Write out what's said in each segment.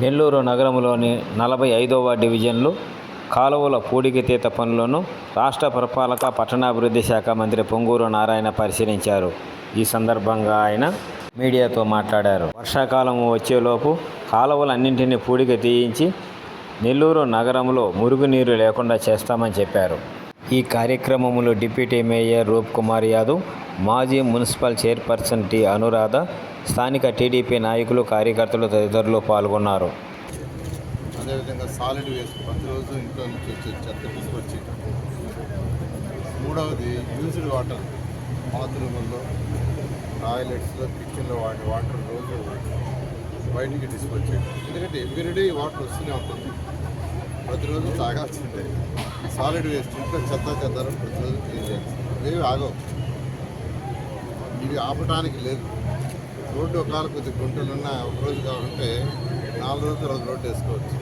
నెల్లూరు నగరంలోని నలభై ఐదవ డివిజన్లు కాలువల పూడికతీత పనులను రాష్ట్ర పురపాలక పట్టణాభివృద్ధి శాఖ మంత్రి పొంగూరు నారాయణ పరిశీలించారు. ఈ సందర్భంగా ఆయన మీడియాతో మాట్లాడారు. వర్షాకాలం వచ్చేలోపు కాలువలన్నింటినీ పూడిక తీయించి నెల్లూరు నగరంలో మురుగునీరు లేకుండా చేస్తామని చెప్పారు. ఈ కార్యక్రమంలో డిప్యూటీ మేయర్ రూప్ కుమార్ యాదవ్ మాజీ మున్సిపల్ చైర్పర్సన్ టి అనురాధ స్థానిక టీడీపీ నాయకులు కార్యకర్తలు తదితరులు పాల్గొన్నారు. అదేవిధంగా సాలిడ్ వేస్ట్ ప్రతిరోజు ఇంట్లో నుంచి వచ్చే చెత్త తీసుకొచ్చి మూడవది యూజ్డ్ వాటర్ బాత్రూముల్లో టాయిలెట్స్లో కిచెన్లో వాడే వాటర్ రోజు బయటికి తీసుకొచ్చి ఎందుకంటే ఎవ్రీడే వాటర్ వస్తూనే ఉంటుంది. ప్రతిరోజు తాగాల్సిందే సాలిడ్ వేస్ట్ ఇంట్లో చెత్త చెదారం ప్రతిరోజు క్లీన్ చేయాలి ఇవేవి ఆగవు. ఇవి ఆపటానికి లేదు. రోడ్డు ఒకవేళ కొద్ది గుంటలున్నా ఒక రోజు కావాలంటే నాలుగు రోజుల తర్వాత రోడ్డు వేసుకోవచ్చు.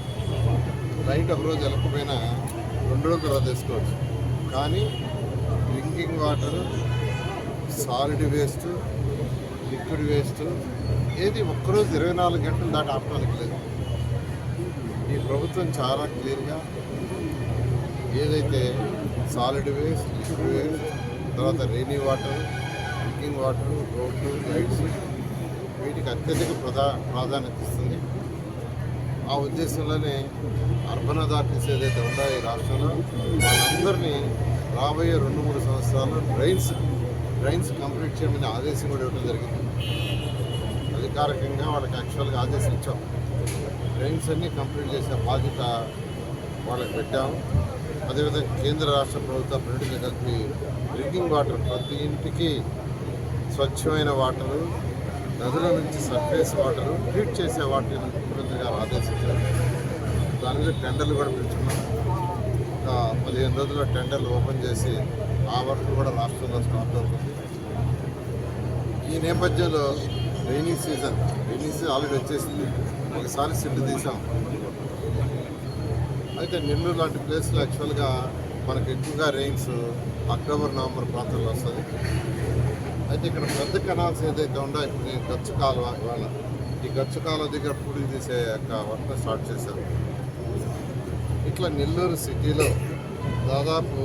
రైట్ ఒక రోజు వెళ్ళకపోయినా రెండు రోజుల తర్వాత వేసుకోవచ్చు. కానీ drinking water solid waste liquid waste ఏది ఒక్కరోజు ఇరవై నాలుగు గంటలు దాటి ఆపడానికి లేదు. ఈ ప్రభుత్వం చాలా క్లియర్గా ఏదైతే సాలిడ్ వేస్ట్ లిక్విడ్ వేస్ట్ తర్వాత రెయినీ వాటర్ డ్రింకింగ్ వాటర్ రోడ్లు లైట్స్ వీటికి అత్యధిక ప్రధా ప్రాధాన్యత ఇస్తుంది. ఆ ఉద్దేశంలోనే అర్బన్ అథారిటీస్ ఏదైతే ఉన్నాయో ఈ రాష్ట్రంలో వాళ్ళందరినీ రాబోయే రెండు మూడు సంవత్సరాల్లో డ్రైన్స్ డ్రైన్స్ కంప్లీట్ చేయమని ఆదేశం కూడా ఇవ్వడం జరిగింది. అధికారికంగా వాళ్ళకి యాక్చువల్గా ఆదేశం ఇచ్చాం. డ్రైన్స్ అన్నీ కంప్లీట్ చేసే బాధ్యత వాళ్ళకి పెట్టాము అదేవిధంగా కేంద్ర రాష్ట్ర ప్రభుత్వం రెండింటిని కలిపి డ్రింకింగ్ వాటర్ ప్రతి ఇంటికి స్వచ్ఛమైన వాటరు నదుల నుంచి సర్ఫేస్ వాటర్ ట్రీట్ చేసే వాటిని ముఖ్యమంత్రి గారు ఆదేశించారు. దాని మీద టెండర్లు కూడా పిలుచుకున్నాం. ఒక పదిహేను రోజుల్లో టెండర్లు ఓపెన్ చేసి ఆ వర్క్ కూడా రాష్ట్రంలో స్టార్ట్ అవుతుంది. ఈ నేపథ్యంలో rainy season rainy season already వచ్చేసింది. ఒకసారి సిడ్డు తీసాం. అయితే నెల్లూరు లాంటి ప్లేస్లో యాక్చువల్గా మనకు ఎక్కువగా రెయిన్స్ అక్టోబర్ నవంబర్ ప్రాంతంలో వస్తుంది అయితే ఇక్కడ పెద్ద కెనాల్స్ ఏదైతే ఉందో ఇప్పుడు ఈ గచ్చు కాలువ ఇవాళ ఈ గచ్చు కాలువ దగ్గర పూడి తీసే యొక్క వర్క్ స్టార్ట్ చేశారు. ఇట్లా నెల్లూరు సిటీలో దాదాపు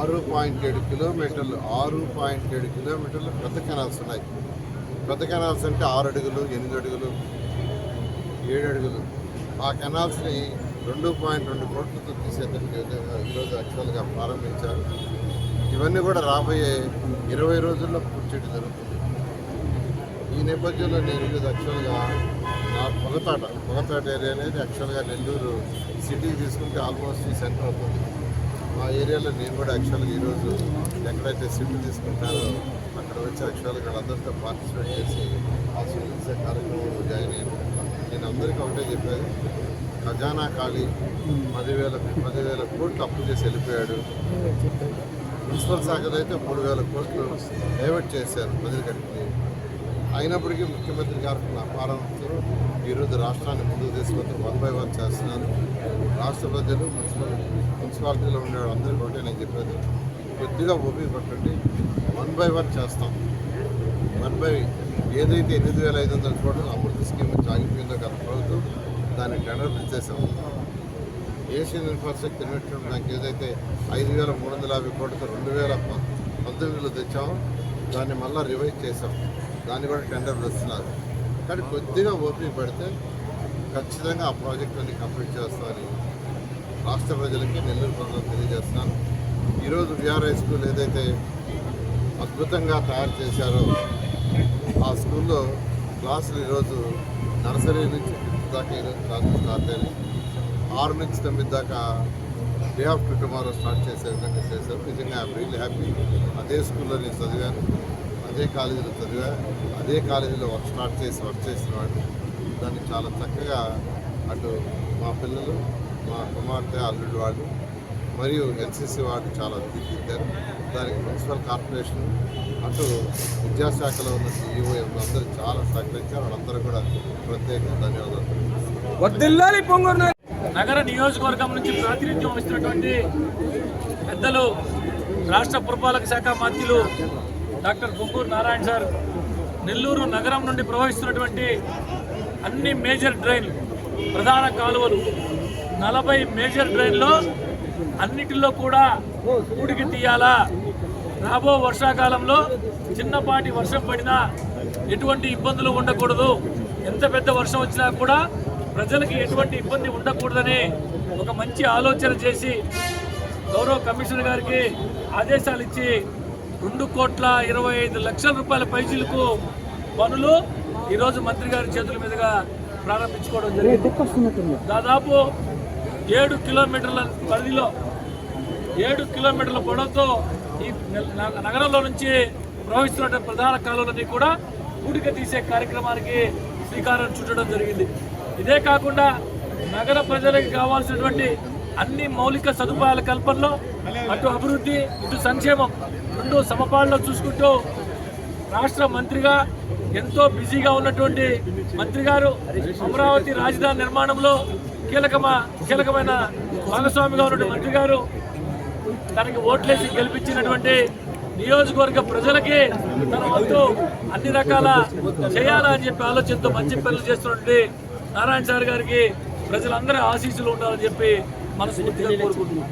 ఆరు పాయింట్ ఏడు కిలోమీటర్లు ఆరు పాయింట్ ఏడు కిలోమీటర్లు పెద్ద కెనాల్స్ ఉన్నాయి. పెద్ద కెనాల్స్ అంటే ఆరు అడుగులు ఎనిమిది అడుగులు ఏడు అడుగులు. ఆ కెనాల్స్ని రెండు పాయింట్ రెండు కోట్లతో తీసేదానికి ఈరోజు యాక్చువల్గా ప్రారంభించారు. ఇవన్నీ కూడా రాబోయే ఇరవై రోజుల్లో పూర్తి జరుగుతుంది. ఈ నేపథ్యంలో నేను ఈరోజు యాక్చువల్గా నా పొగతాట పొగతాట ఏరియా అనేది యాక్చువల్గా నెల్లూరు సిటీకి తీసుకుంటే ఆల్మోస్ట్ ఈ సెంటర్ అవుతుంది. మా ఏరియాలో నేను కూడా యాక్చువల్గా ఈరోజు ఎక్కడైతే సిటీ తీసుకుంటారో అక్కడ వచ్చి యాక్చువల్గా వాళ్ళందరితో పార్టిసిపేట్ చేసి ఆ స్వీకరించే కార్యక్రమంలో జాయిన్ అయ్యాను. నేను అందరికీ ఒకటే చెప్పేది ఖజానా ఖాళీ పదివేల పదివేల కోట్లు అప్పు చేసి వెళ్ళిపోయాడు. మున్సిపల్ శాఖలో అయితే మూడు వేల కోట్లు డైవర్ట్ చేశారు ప్రజలు కట్టుకుని అయినప్పటికీ ముఖ్యమంత్రి గారికి నా పాలనతో ఈరోజు రాష్ట్రాన్ని ముందుకు తీసుకొస్తూ వన్ బై వన్ చేస్తున్నారు. రాష్ట్ర ప్రజలు మున్సిపల్ మున్సిపాలిటీలో ఉండే అందరూ ఒకటే నేను చెప్పేది కొద్దిగా ఓపిక పట్టండి. వన్ బై వన్ చేస్తాం. వన్ బై ఏదైతే ఎనిమిది వేల ఐదు వందల కోట్లు అమృత స్కీమ్ నుంచి ఆగిపోయిందో గత ప్రభుత్వం దాన్ని టెండర్ పిలిచేసాం ఏషియన్ ఇన్ఫ్రాస్ట్రక్చర్ ఇన్వెస్ట్మెంట్ బ్యాంక్ ఏదైతే ఐదు వేల మూడు వందల యాభై కోట్లతో రెండు వేల పంతొమ్మిదిలో తెచ్చామో దాన్ని మళ్ళీ రివైజ్ చేసాం దాన్ని కూడా టెండర్లు వస్తున్నారు. కానీ కొద్దిగా ఓపిక పెడితే ఖచ్చితంగా ఆ ప్రాజెక్టులన్నీ కంప్లీట్ చేస్తామని రాష్ట్ర ప్రజలకి నెల్లూరు ప్రజలకు తెలియజేస్తున్నాను. ఈరోజు విఆర్ఐ స్కూల్ ఏదైతే అద్భుతంగా తయారు చేశారో ఆ స్కూల్లో క్లాసులు ఈరోజు నర్సరీ నుంచి ఫిఫ్త్ దాకా ఈరోజు క్లాసులు స్టార్ట్ అయినాయి. ఆరు నుంచి తొమ్మిది దాకా డే ఆఫ్టర్ టుమారో స్టార్ట్ చేసే విధంగా చేశారు. నిజంగా ఐఎమ్ రియల్లీ హ్యాపీ అదే స్కూల్లో నేను చదివాను. అదే కాలేజీలో చదివా అదే కాలేజీలో వర్క్ స్టార్ట్ చేసి వర్క్ చేసిన వాడిని. దాన్ని చాలా చక్కగా అటు మా పిల్లలు మా కుమార్తె అల్లుడు వాళ్ళు మరియు ఎన్సీసీ వాళ్ళు చాలా తీర్చిదిద్దారు దానికి మున్సిపల్ కార్పొరేషన్ అటు విద్యాశాఖలో ఉన్న సీఈఓ అందరూ చాలా సహకరించారు. వాళ్ళందరూ కూడా ప్రత్యేకంగా ధన్యవాదాలు. నగర నియోజకవర్గం నుంచి ప్రాతినిధ్యం వహిస్తున్నటువంటి పెద్దలు రాష్ట్ర పురపాలక శాఖ మంత్రులు డాక్టర్ గుంగూరు నారాయణ సార్ నెల్లూరు నగరం నుండి ప్రవహిస్తున్నటువంటి అన్ని మేజర్ డ్రైన్లు ప్రధాన కాలువలు నలభై మేజర్ డ్రైన్లో అన్నిటిలో కూడా ఊడికి తీయాలా? రాబో వర్షాకాలంలో చిన్నపాటి వర్షం పడినా ఎటువంటి ఇబ్బందులు ఉండకూడదు. ఎంత పెద్ద వర్షం వచ్చినా కూడా ప్రజలకి ఎటువంటి ఇబ్బంది ఉండకూడదని ఒక మంచి ఆలోచన చేసి గౌరవ కమిషనర్ గారికి ఆదేశాలు ఇచ్చి రెండు కోట్ల ఇరవై ఐదు లక్షల రూపాయల పైసలకు పనులు ఈరోజు మంత్రి గారి చేతుల మీదుగా ప్రారంభించుకోవడం జరిగింది. దాదాపు ఏడు కిలోమీటర్ల పరిధిలో ఏడు కిలోమీటర్ల పొడవుతో ఈ నగరంలో నుంచి ప్రవహిస్తున్న ప్రధాన కాలువలన్నీ కూడా కూడిక తీసే కార్యక్రమానికి శ్రీకారం చుట్టడం జరిగింది. ఇదే కాకుండా నగర ప్రజలకు కావాల్సినటువంటి అన్ని మౌలిక సదుపాయాల కల్పనలో అటు అభివృద్ధి ఇటు సంక్షేమం రెండు సమపాలలో చూసుకుంటూ రాష్ట్ర మంత్రిగా ఎంతో బిజీగా ఉన్నటువంటి మంత్రి గారు అమరావతి రాజధాని నిర్మాణంలో కీలకమా కీలకమైన భాగస్వామిగా ఉన్నటువంటి మంత్రి గారు తనకి ఓట్లేసి గెలిపించినటువంటి నియోజకవర్గ ప్రజలకి తన వంతు అన్ని రకాల చేయాలని చెప్పి ఆలోచనతో మంచి పనులు చేస్తున్నటువంటి నారాయణ సార్ గారికి ప్రజలందరూ ఆశీస్సులు ఉండాలని చెప్పి మనస్ఫూర్తిగా కోరుకుంటున్నాం.